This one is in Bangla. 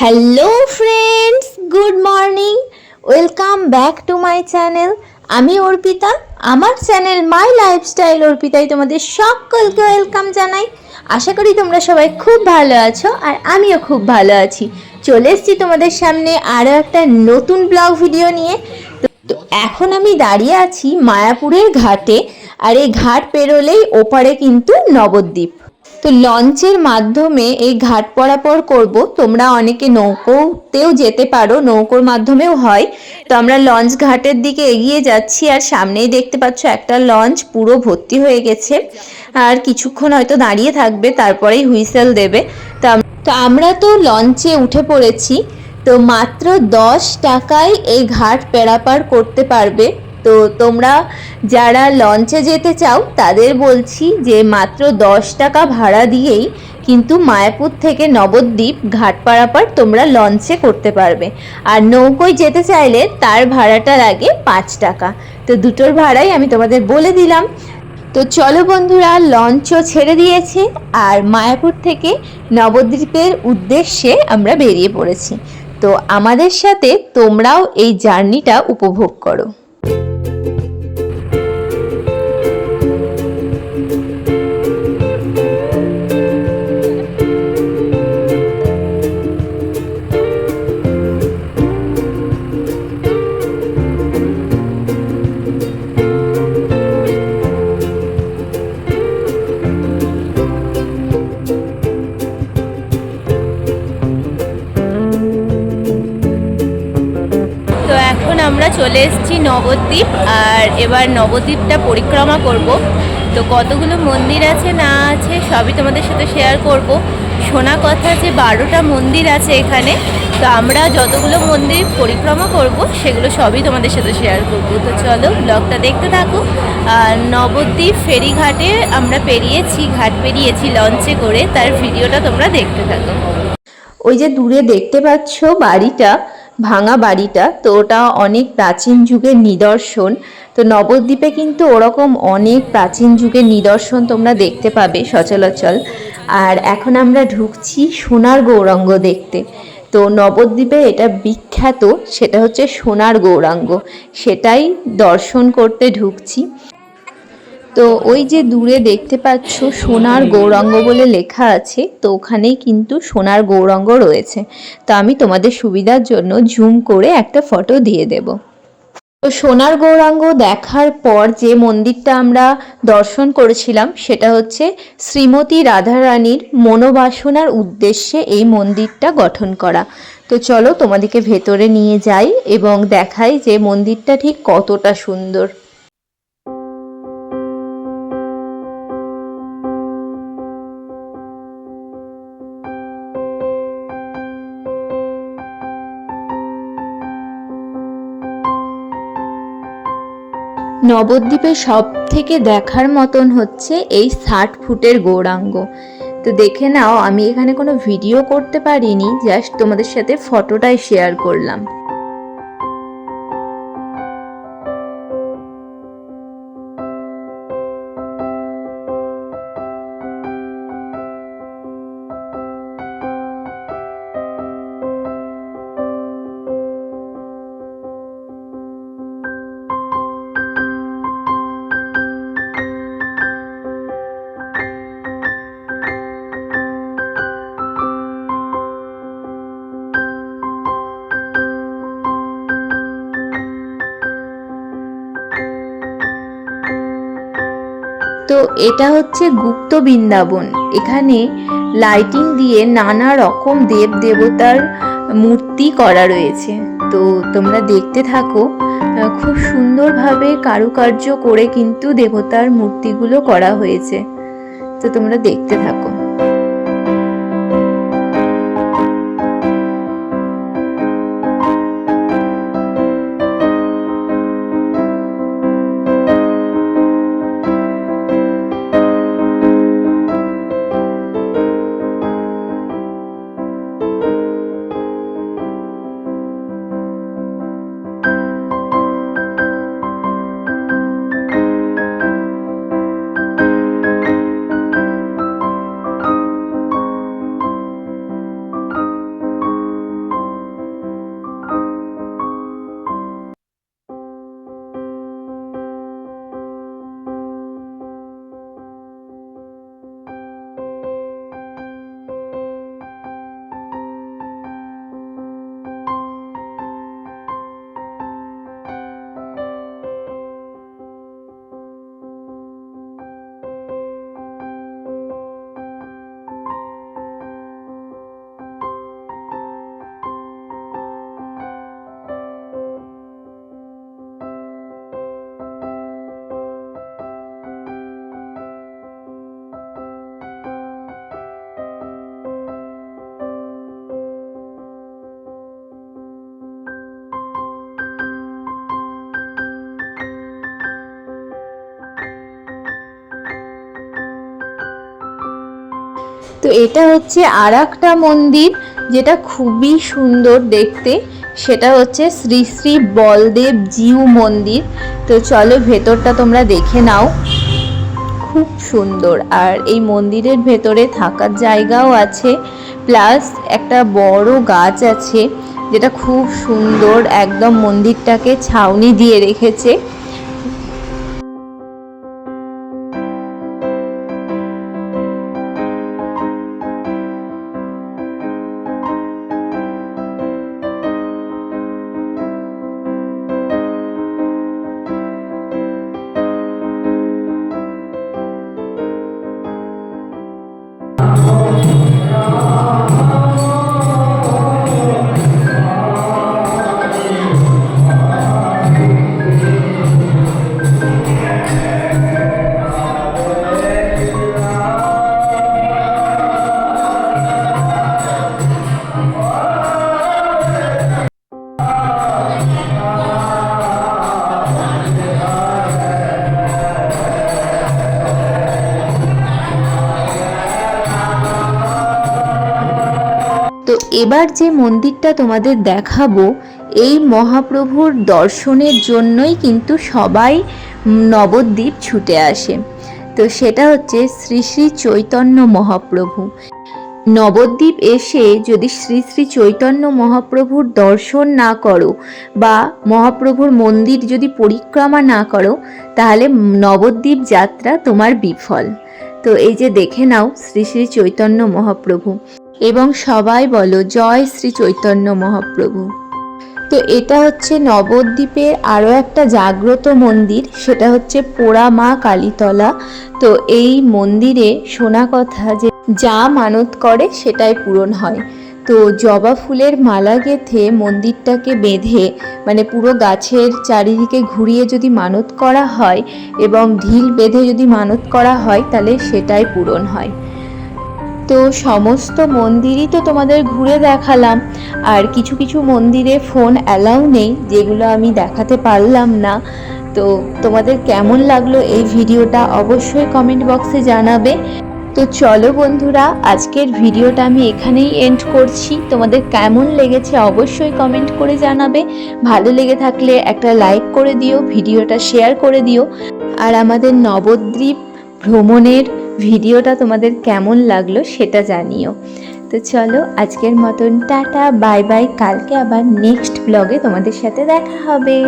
Hello friends good morning welcome back to my channel আমি অর্পিতা, আমার চ্যানেল মাই লাইফস্টাইল অর্পিতায় তোমাদের সকলকে ওয়েলকাম জানাই। আশা করি তোমরা সবাই খুব ভালো আছো আর আমিও খুব ভালো আছি। চলে এসেছি তোমাদের সামনে আরও একটা নতুন ব্লগ ভিডিও নিয়ে। তো এখন আমি দাঁড়িয়ে আছি মায়াপুরের ঘাটে, আর এই ঘাট পেরোলেই ওপারে কিন্তু নবদ্বীপ। তো লঞ্চের মাধ্যমে এই ঘাট পরাপর করব। তোমরা অনেকে নৌকোতেও যেতে পারো, নৌকোর মাধ্যমেও হয়। তো আমরা লঞ্চ ঘাটের দিকে এগিয়ে যাচ্ছি আর সামনেই দেখতে পাচ্ছ একটা লঞ্চ পুরো ভর্তি হয়ে গেছে। আর কিছুক্ষণ হয়তো দাঁড়িয়ে থাকবে, তারপরেই হুইসেল দেবে। তো আমরা তো লঞ্চে উঠে পড়েছি, তো মাত্র দশ টাকায় এই ঘাট পেরাপার করতে পারবে। তো তোমরা যারা লঞ্চে যেতে চাও, তাদের বলছি যে মাত্র দশ টাকা ভাড়া দিয়েই কিন্তু মায়াপুর থেকে নবদ্বীপ ঘাট পারাপার তোমরা লঞ্চে করতে পারবে। আর নৌকোয় যেতে চাইলে তার ভাড়াটা লাগে পাঁচ টাকা। তো দুটোর ভাড়াই আমি তোমাদের বলে দিলাম। তো চলো বন্ধুরা লঞ্চও ছেড়ে দিয়েছে আর মায়াপুর থেকে নবদ্বীপের উদ্দেশ্যে আমরা বেরিয়ে পড়েছি। তো আমাদের সাথে তোমরাও এই জার্নিটা উপভোগ করো। আমরা চলে এসেছি নবদ্বীপ, আর এবার নবদ্বীপটা পরিক্রমা করব। তো কতগুলো মন্দির আছে, না আছে, সবই তোমাদের সাথে শেয়ার করব। শোনা কথা যে বারোটা মন্দির আছে এখানে, তো আমরা যতগুলো মন্দির পরিক্রমা করব, সেগুলো সবই তোমাদের সাথে শেয়ার করব। তো চলো ব্লগটা দেখতে থাকো। আর নবদ্বীপ ফেরিঘাটে আমরা পেরিয়েছি, ঘাট পেরিয়েছি লঞ্চে করে, তার ভিডিওটা তোমরা দেখতে থাকো। ওই যে দূরে দেখতে পাচ্ছ বাড়িটা ভাঙা বাড়িটা, তো ওটা অনেক প্রাচীন যুগের নিদর্শন। তো নবদ্বীপে কিন্তু ওরকম অনেক প্রাচীন যুগের নিদর্শন তোমরা দেখতে পাবে সচলাচল আর এখন আমরা ঢুকছি সোনার গৌরাঙ্গ দেখতে। তো নবদ্বীপে এটা বিখ্যাত, সেটা হচ্ছে সোনার গৌরাঙ্গ। সেটাই দর্শন করতে ঢুকছি। তো ওই যে দূরে দেখতে পাচ্ছ সোনার গৌরাঙ্গ বলে লেখা আছে, তো ওখানেই কিন্তু সোনার গৌরাঙ্গ রয়েছে। তো আমি তোমাদের সুবিধার জন্য জুম করে একটা ফটো দিয়ে দেব। তো সোনার গৌরাঙ্গ দেখার পর যে মন্দিরটা আমরা দর্শন করেছিলাম, সেটা হচ্ছে শ্রীমতী রাধারানীর মনোবাসনার উদ্দেশ্যে এই মন্দিরটা গঠন করা। তো চলো তোমাদেরকে ভেতরে নিয়ে যাই এবং দেখাই যে মন্দিরটা ঠিক কতটা সুন্দর। নবদ্বীপে সব থেকে দেখার মতন হচ্ছে এই ষাট ফুটের গৌরাঙ্গ। তো দেখে নাও, আমি এখানে কোনো ভিডিও করতে পারিনি জাস্ট তোমাদের সাথে ফটোটাই শেয়ার করলাম। তো এটা হচ্ছে গুপ্ত বৃন্দাবন। এখানে লাইটিং দিয়ে নানা রকম দেব দেবতার মূর্তি করা রয়েছে। তো তোমরা দেখতে থাকো খুব সুন্দরভাবে কারুকার্য করে কিন্তু দেবতার মূর্তিগুলো করা হয়েছে। তো তোমরা দেখতে থাকো। তো এটা হচ্ছে আর একটা মন্দির যেটা খুবই সুন্দর দেখতে। সেটা হচ্ছে শ্রী শ্রী বলদেব জিউ মন্দির। তো চলো ভেতরটা তোমরা দেখে নাও। খুব সুন্দর। আর এই মন্দিরের ভেতরে থাকার জায়গাও আছে। প্লাস একটা বড় গাছ আছে, যেটা খুব সুন্দর একদম মন্দিরটাকে ছাউনি দিয়ে রেখেছে। এবার যে মন্দিরটা তোমাদের দেখাবো, এই মহাপ্রভুর দর্শনের জন্যই কিন্তু সবাই নবদ্বীপ ছুটে আসে। তো সেটা হচ্ছে শ্রী শ্রী চৈতন্য মহাপ্রভু। নবদ্বীপ এসে যদি শ্রী শ্রী চৈতন্য মহাপ্রভুর দর্শন না করো বা মহাপ্রভুর মন্দির যদি পরিক্রমা না করো, তাহলে নবদ্বীপ যাত্রা তোমার বিফল। তো এই যে দেখে নাও শ্রী শ্রী চৈতন্য মহাপ্রভু। এবং সবাই বলো, জয় শ্রী চৈতন্য মহাপ্রভু। তো এটা হচ্ছে নবদ্বীপের আরও একটা জাগ্রত মন্দির, সেটা হচ্ছে পোড়া মা কালীতলা। তো এই মন্দিরে শোনা কথা যে যা মানত করে সেটাই পূরণ হয়। তো জবা ফুলের মালা গেঁথে মন্দিরটাকে বেঁধে মানে পুরো গাছের চারিদিকে ঘুরিয়ে যদি মানত করা হয় এবং ঢিল বেঁধে যদি মানত করা হয়, তাহলে সেটাই পূরণ হয়। তো সমস্ত মন্দিরই তো তোমাদের ঘুরে দেখালাম। আর কিছু কিছু মন্দিরে ফোন অ্যালাউ নেই, যেগুলো আমি দেখাতে পারলাম না। তো তোমাদের কেমন লাগল এই ভিডিওটা অবশ্যই কমেন্ট বক্সে জানাবে। তো চলো বন্ধুরা, আজকের ভিডিওটা আমি এখানেই এন্ড করছি। তোমাদের কেমন লেগেছে অবশ্যই কমেন্ট করে জানাবে। ভালো লেগে থাকলে একটা লাইক করে দিও, ভিডিওটা শেয়ার করে দিও। আর আমাদের নবদ্বীপ ভ্রমণের ভিডিওটা তোমাদের কেমন লাগল সেটা জানিও। তো চলো, আজকের মতন টাটা বাই বাই কালকে আবার নেক্সট ব্লগে তোমাদের সাথে দেখা হবে।